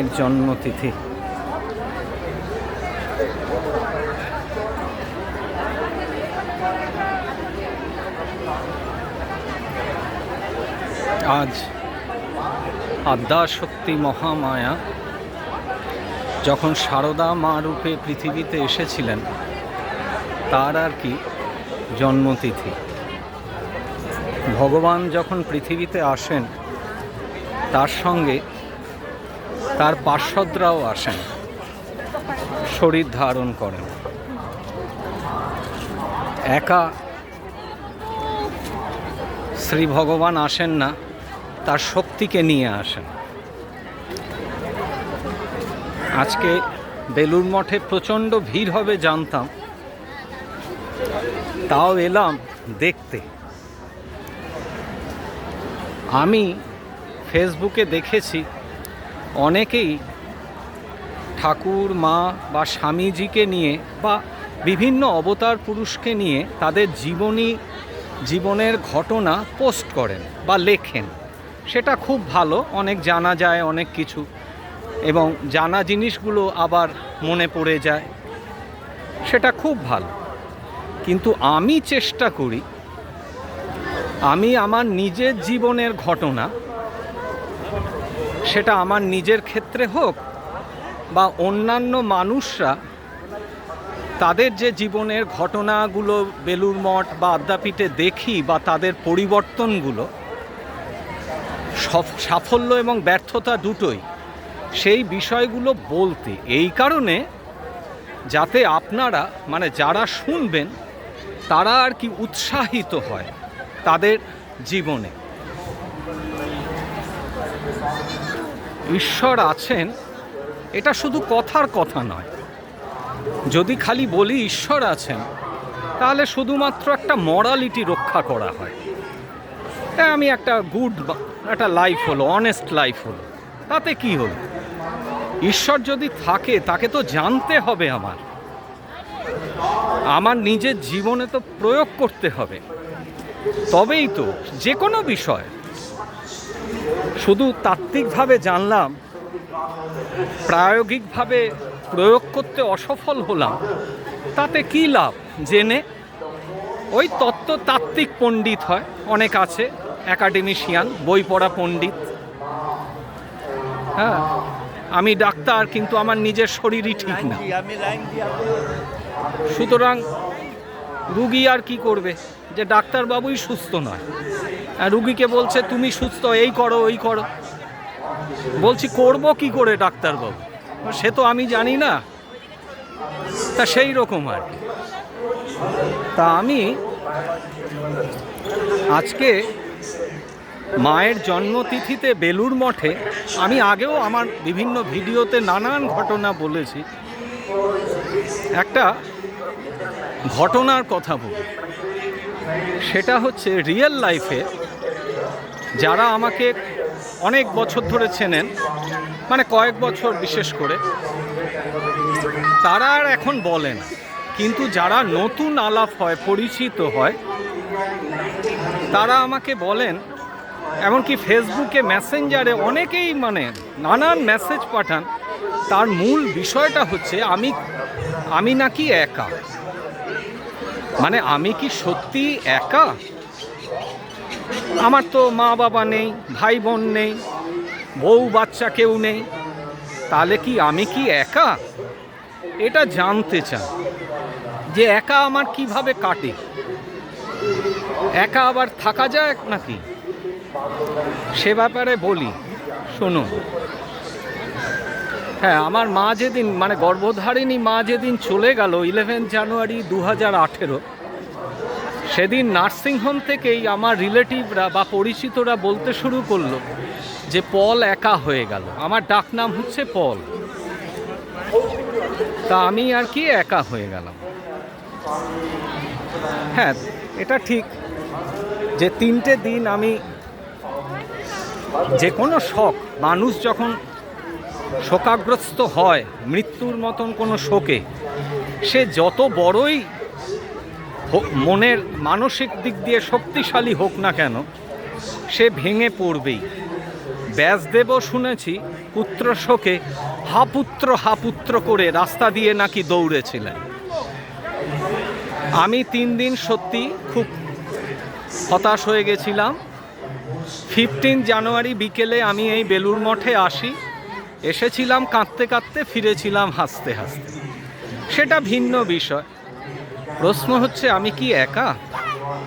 মায়ের জন্মতিথি। আজ আদ্যাশক্তি মহামায়া, যখন সারদা মা রূপে পৃথিবীতে এসেছিলেন, তার আর কি জন্মতিথি। ভগবান যখন পৃথিবীতে আসেন, তার সঙ্গে তার পার্শ্বদরাও আসেন। শরীর ধারণ করেন। একা শ্রী ভগবান আসেন না, তার শক্তিকে নিয়ে আসেন। আজকে বেলুর মঠে প্রচণ্ড ভিড় হবে জানতাম। তাও এলাম দেখতে। আমি ফেসবুকে দেখেছি অনেকেই ঠাকুর, মা বা স্বামীজিকে নিয়ে বা বিভিন্ন অবতার পুরুষকে নিয়ে তাদের জীবনী, জীবনের ঘটনা পোস্ট করেন বা লেখেন। সেটা খুব ভালো, অনেক জানা যায়, অনেক কিছু। এবং জানা জিনিসগুলো আবার মনে পড়ে যায়। সেটা খুব ভালো। কিন্তু আমি চেষ্টা করি, আমি আমার নিজের জীবনের ঘটনা সেটা আমার নিজের ক্ষেত্রে হোক বা অন্যান্য মানুষরা, তাদের যে জীবনের ঘটনাগুলো বেলুর মঠ বা আদ্যাপীঠে দেখি বা তাদের পরিবর্তনগুলো, সফ- সাফল্য এবং ব্যর্থতা দুটোই সেই বিষয়গুলো বলতে। এই কারণে যাতে আপনারা মানে যারা শুনবেন, তারা আর কি উৎসাহিত হয় তাদের জীবনে। ঈশ্বর আছেন এটা শুধু কথার কথা নয়। যদি খালি বলি ঈশ্বর আছেন তাহলে শুধুমাত্র একটা মরালিটি রক্ষা করা হয়। এ, আমি একটা গুড একটা লাইফ হলো অনেস্ট লাইফ হলো। তাতে কি হলো? ঈশ্বর যদি থাকে তাকে তো জানতে হবে আমার। আমার নিজের জীবনে তো প্রয়োগ করতে হবে। তবেই তো যে কোনো বিষয় শুধু তাত্ত্বিকভাবে জানলাম, প্রায়োগিকভাবে প্রয়োগ করতে অসফল হলাম, তাতে কি লাভ? জেনে ওই তত্ত্ব তাত্ত্বিক পণ্ডিত হয়, অনেক আছে একাডেমিশিয়ান বই পড়া পণ্ডিত। হ্যাঁ আমি ডাক্তার, কিন্তু আমার নিজের শরীরই ঠিক না। সুতরাং রুগী আর কি করবে? যে ডাক্তারবাবুই সুস্থ নয়। রুগীকে বলছে, তুমি সুস্থ, এই করো, ওই করো। বলছি, করব কি করে ডাক্তারবাবু? সে তো আমি জানি না। তা সেই রকম আর কি। তা আমি আজকে মায়ের জন্মতিথিতে বেলুর মঠে, আমি আগেও আমার বিভিন্ন ভিডিওতে নানান ঘটনা বলেছি। একটা ঘটনার কথা বলি। সেটা হচ্ছে, রিয়েল লাইফে যারা আমাকে অনেক বছর ধরে চেনেন মানে কয়েক বছর বিশেষ করে, তারা আর এখন বলেন কিন্তু যারা নতুন আলাপ হয়, পরিচিত হয়, তারা আমাকে বলেন, এমনকি ফেসবুকে মেসেঞ্জারে অনেকেই মানে নানান মেসেজ পাঠান। তার মূল বিষয়টা হচ্ছে, আমি আমি নাকি একা? মানে আমি কি সত্যি একা? আমার তো মা বাবা নেই, ভাই বোন নেই, বউ বাচ্চা কেউ নেই। তাহলে কি আমি কি একা? এটা জানতে চান যে একা আমার কীভাবে কাটে? একা আবার থাকা যায় নাকি? সে ব্যাপারে বলি, শুনুন। হ্যাঁ আমার মা যেদিন মানে গর্ভধারিণী মা যেদিন চলে গেল ইলেভেন জানুয়ারি দু হাজার আঠেরো সেদিন নার্সিংহোম থেকেই আমার রিলেটিভরা বা পরিচিতরা বলতে শুরু করল যে পল একা হয়ে গেল। আমার ডাকনাম হচ্ছে পল। তা আমি আর কি একা হয়ে গেলাম। হ্যাঁ এটা ঠিক যে তিনটে দিন আমি যে কোনো শখ মানুষ যখন শোকাগ্রস্ত হয় মৃত্যুর মতন কোনো শোকে, সে যত বড়ই মনের মানসিক দিক দিয়ে শক্তিশালী হোক না কেন, সে ভেঙে পড়বেই। ব্যাসদেবও শুনেছি, পুত্র শোকে হাপুত্র হাপুত্র করে রাস্তা দিয়ে নাকি দৌড়েছিলেন। আমি তিন দিন সত্যি খুব হতাশ হয়ে গেছিলাম। ফিফটিন জানুয়ারি বিকেলে আমি এই বেলুর মঠে আসি, এসেছিলাম কাঁদতে কাঁদতে, ফিরেছিলাম হাসতে হাসতে। সেটা ভিন্ন বিষয়। প্রশ্ন হচ্ছে, আমি কি একা?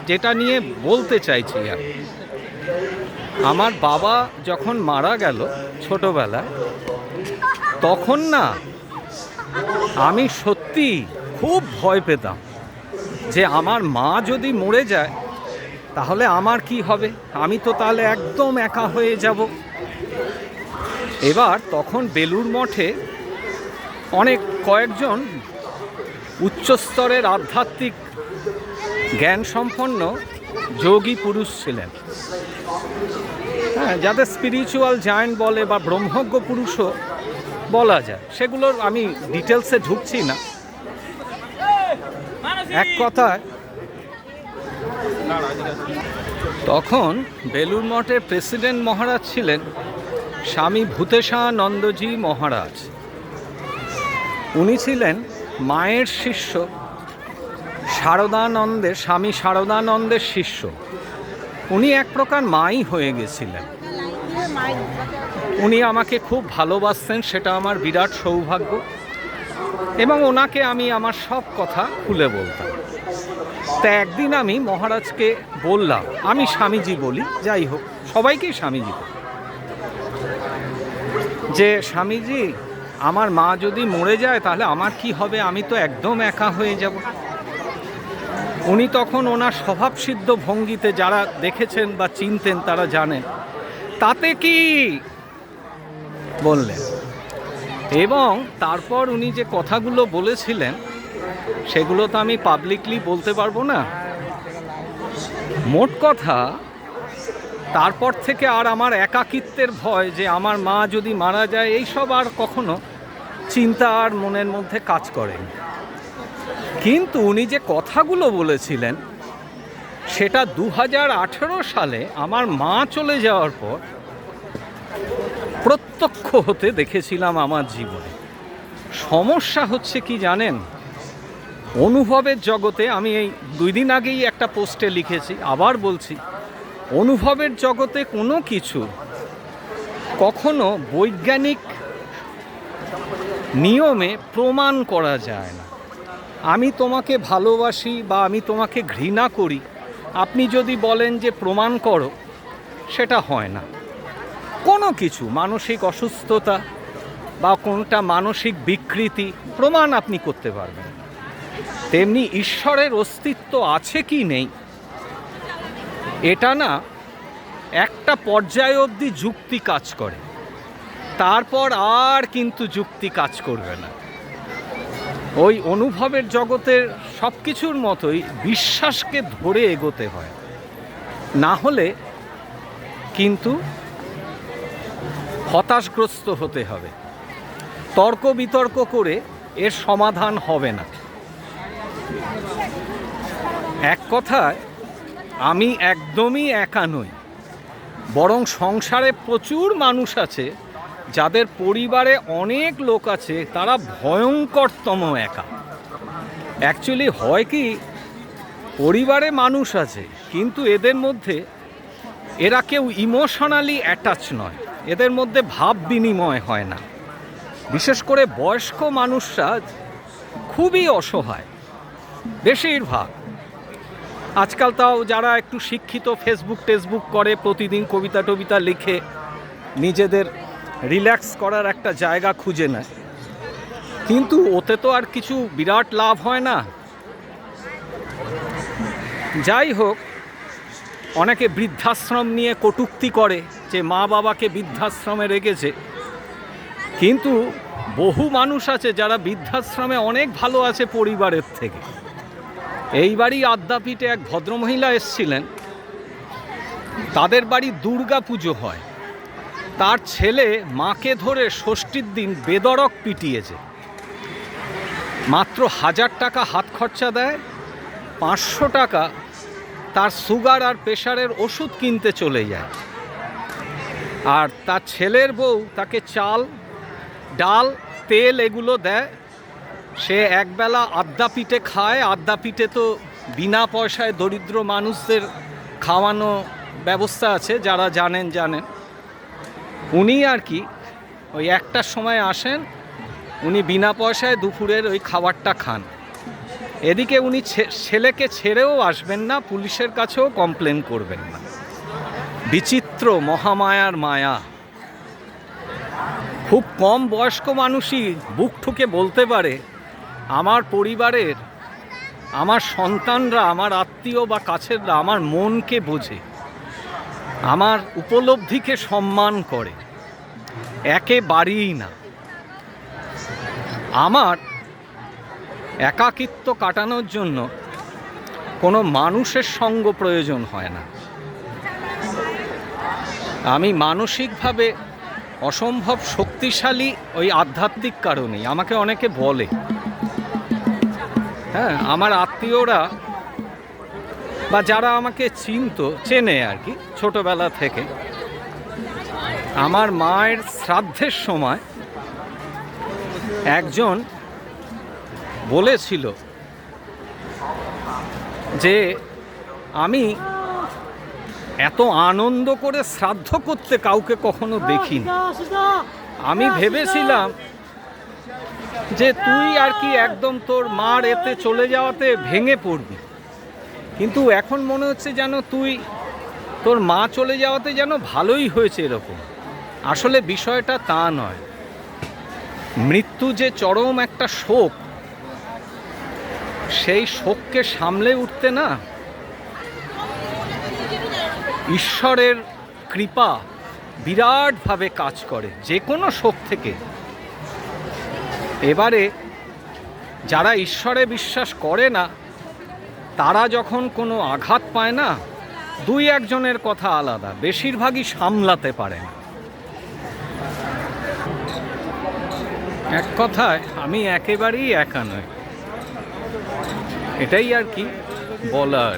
যেটা নিয়ে বলতে চাইছি আর আমার বাবা যখন মারা গেল ছোটবেলায়, তখন না আমি সত্যি খুব ভয় পেতাম যে আমার মা যদি মরে যায়, তাহলে আমার কি হবে? আমি তো তাহলে একদম একা হয়ে যাব। এবার তখন বেলুর মঠে অনেক কয়েকজন উচ্চস্তরের আধ্যাত্মিক জ্ঞান সম্পন্ন যোগী পুরুষ ছিলেন। হ্যাঁ যাদের স্পিরিচুয়াল জায়েন্ট বলে বা ব্রহ্মজ্ঞ পুরুষও বলা যায়, সেগুলোর আমি ডিটেলসে ঢুকছি না। এক কথায়, তখন বেলুর মঠের প্রেসিডেন্ট মহারাজ ছিলেন স্বামী ভূতেশানন্দজি মহারাজ। উনি ছিলেন মায়ের শিষ্য শারদানন্দের স্বামী শারদানন্দের শিষ্য। উনি এক প্রকার মাই হয়ে গেছিলেন। উনি আমাকে খুব ভালোবাসতেন, সেটা আমার বিরাট সৌভাগ্য। এবং ওনাকে আমি আমার সব কথা খুলে বলতাম। তা একদিন আমি মহারাজকে বললাম, আমি স্বামীজি বলি, যাই হোক, সবাইকেই স্বামীজি। যে, স্বামীজি আমার মা যদি মরে যায়, তাহলে আমার কি হবে? আমি তো একদম একা হয়ে যাব। উনি তখন ওনার স্বভাবসিদ্ধ ভঙ্গিতে যারা দেখেছেন বা চিনতেন, তারা জানেন তাতে কি? বললেন। এবং তারপর উনি যে কথাগুলো বলেছিলেন, সেগুলো তো আমি পাবলিকলি বলতে পারব না। মোট কথা, তারপর থেকে আর আমার একাকিত্বের ভয় যে আমার মা যদি মারা যায়, এইসব আর কখনো চিন্তা আর মনের মধ্যে কাজ করেনি কিন্তু উনি যে কথাগুলো বলেছিলেন, সেটা দু হাজার আঠেরো সালে আমার মা চলে যাওয়ার পর প্রত্যক্ষ হতে দেখেছিলাম আমার জীবনে। সমস্যা হচ্ছে কি জানেন? অনুভবের জগতে আমি এই দুই দিন আগেই একটা পোস্টে লিখেছি, আবার বলছি, অনুভবের জগতে কোনো কিছু কখনো বৈজ্ঞানিক নিয়মে প্রমাণ করা যায় না। আমি তোমাকে ভালোবাসি বা আমি তোমাকে ঘৃণা করি, আপনি যদি বলেন যে প্রমাণ করো, সেটা হয় না। কোনো কিছু, মানসিক অসুস্থতা বা কোনটা মানসিক বিকৃতি, প্রমাণ আপনি করতে পারবেন তেমনি ঈশ্বরের অস্তিত্ব আছে কি নেই, এটা না একটা পর্যায় অবধি যুক্তি কাজ করে। তারপর আর কিন্তু যুক্তি কাজ করবে না। ওই অনুভবের জগতের সব কিছুর মতোই বিশ্বাসকে ধরে এগোতে হয়। না হলে কিন্তু হতাশগ্রস্ত হতে হবে। তর্ক বিতর্ক করে এর সমাধান হবে না। এক কথায়, আমি একদমই একা নই, বরং সংসারে প্রচুর মানুষ আছে যাদের পরিবারে অনেক লোক আছে, তারা ভয়ঙ্করতম একা। অ্যাকচুয়ালি হয় কি, পরিবারে মানুষ আছে, কিন্তু এদের মধ্যে এরা কেউ ইমোশনালি অ্যাটাচ নয়। এদের মধ্যে ভাব বিনিময় হয় না। বিশেষ করে বয়স্ক মানুষরা খুবই অসহায়, বেশিরভাগ। আজকাল তাও যারা একটু শিক্ষিত ফেসবুক টেসবুক করে, প্রতিদিন কবিতা টবিতা লিখে নিজেদের রিল্যাক্স করার একটা জায়গা খুঁজে নেয়। কিন্তু ওতে তো আর কিছু বিরাট লাভ হয় না। যাই হোক, অনেকে বৃদ্ধাশ্রম নিয়ে কটূক্তি করে যে মা বাবাকে বৃদ্ধাশ্রমে রেখেছে। কিন্তু বহু মানুষ আছে যারা বৃদ্ধাশ্রমে অনেক ভালো আছে পরিবারের থেকে। এইবারই আদ্যাপীঠে এক ভদ্রমহিলা এসছিলেন। তাদের বাড়ি দুর্গা পুজো হয়। তার ছেলে মাকে ধরে ষষ্ঠীর দিন বেদরক পিটিয়েছে। মাত্র হাজার টাকা হাত খরচা দেয়, পাঁচশো টাকা তার সুগার আর প্রেশারের ওষুধ কিনতে চলে যায়। আর তার ছেলের বউ তাকে চাল, ডাল, তেল এগুলো দেয়। সে একবেলা আদ্যা পিঠে খায়। আদ্যা পিঠে তো বিনা পয়সায় দরিদ্র মানুষদের খাওয়ানো ব্যবস্থা আছে, যারা জানেন জানেন। উনি আর কি ওই একটার সময় আসেন, উনি বিনা পয়সায় দুপুরের ওই খাবারটা খান। এদিকে উনি ছেলেকে ছেড়েও আসবেন না, পুলিশের কাছেও কমপ্লেন করবেন না। বিচিত্র মহামায়ার মায়া। খুব কম বয়স্ক মানুষই বুক ঠুকে বলতে পারে, আমার পরিবারের, আমার সন্তানরা, আমার আত্মীয় বা কাছেররা, আমার মনকে বোঝে, আমার উপলব্ধিকে সম্মান করে। একেবারেই না। আমার একাকিত্ব কাটানোর জন্য কোনো মানুষের সঙ্গ প্রয়োজন হয় না। আমি মানসিকভাবে অসম্ভব শক্তিশালী ওই আধ্যাত্মিক কারণেই, আমাকে অনেকে বলে। হ্যাঁ আমার আত্মীয়রা বা যারা আমাকে চিনত, চেনে আর কি, ছোটোবেলা থেকে। আমার মায়ের শ্রাদ্ধের সময় একজন বলেছিল যে আমি এত আনন্দ করে শ্রাদ্ধ করতে কাউকে কখনো দেখিনি। আমি ভেবেছিলাম যে তুই আর কি একদম তোর মার এতে চলে যাওয়াতে ভেঙে পড়বি। কিন্তু এখন মনে হচ্ছে যেন তুই তোর মা চলে যাওয়াতে যেন ভালোই হয়েছে এরকম। আসলে বিষয়টা তা নয়। মৃত্যু যে চরম একটা শোক, সেই শোককে সামলে উঠতে না ঈশ্বরের কৃপা বিরাটভাবে কাজ করে, যে কোনো শোক থেকে। এবারে যারা ঈশ্বরে বিশ্বাস করে না, তারা যখন কোনো আঘাত পায় না, দুই একজনের কথা আলাদা, বেশিরভাগই সামলাতে পারে না। এক কথায় আমি একেবারেই একা নই। এটাই আর কি বলার।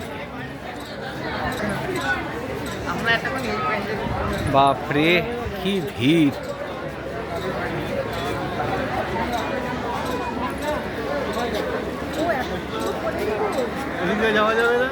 আর কি বাপরে কি ভিড়। যাওয়া যাবে না?